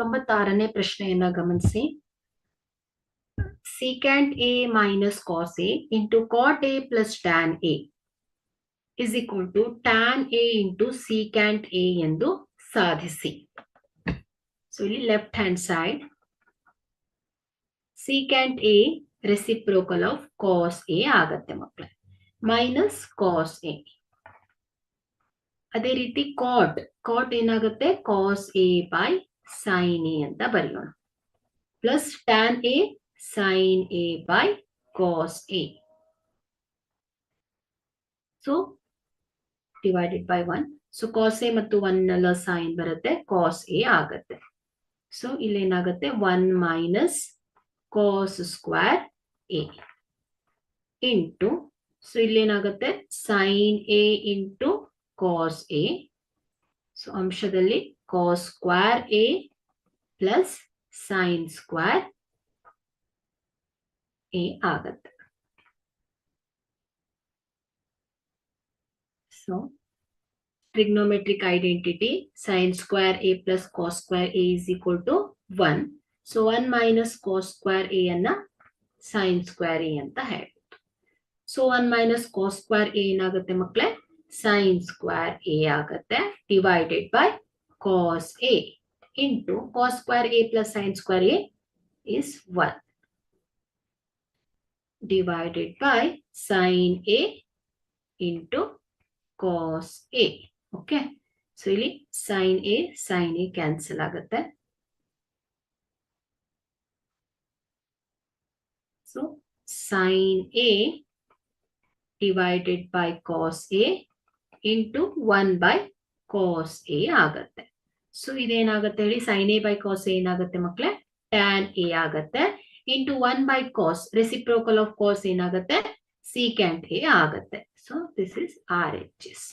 ತೊಂಬತ್ತಾರನೇ ಪ್ರಶ್ನೆಯನ್ನ ಗಮನಿಸಿ. Secant A minus cos A into cot A plus tan A is equal to tan A into secant A ಎಂದು ಸಾಧಿಸಿ. So ಇಲ್ಲಿ left hand side secant A reciprocal of cos A ಆಗತ್ತೆ ಮಕ್ಕಳ minus cos A ಅದೇ ರೀತಿ cot cot ಏನಾಗುತ್ತೆ? Cos A by sin A ಅಂತ ಬರೆಯೋಣ. Plus tan A sin A by cos A so divided by one so cos A ಮತ್ತು one ಎಲ್ಲ sin ಬರುತ್ತೆ ಕಾಸ್ ಎ ಆಗತ್ತೆ. So ಇಲ್ಲೇನಾಗುತ್ತೆ? One minus cos square A into so ಇಲ್ಲೇನಾಗುತ್ತೆ? Sin A into cos A so ಅಂಶದಲ್ಲಿ cos square A plus sine square A ಆಗತ್ತೆ so trigonometric identity sine square A plus cos square A is equal to one so one minus cos square A ಅನ್ನ sine square A ಅಂತ ಹೇಳ್ಬೋದು so one minus cos square A ಏನಾಗುತ್ತೆ ಮಕ್ಕಳೇ sine square A ಆಗತ್ತೆ divided by cos A into cos square A plus sine square A is one divided by sine A into cos A okay so ಇಲ್ಲಿ sine A sine A cancel ಆಗುತ್ತೆ so sine A divided by cos A into one by cos A ಆಗತ್ತೆ so ಇದೇನಾಗುತ್ತೆ ಹೇಳಿ? Sin A by cos A ಏನಾಗುತ್ತೆ ಮಕ್ಳೆ? Tan A ಆಗತ್ತೆ. Into one by cos reciprocal of cos ಏನಾಗುತ್ತೆ? Secant A ಆಗತ್ತೆ. So this is R H S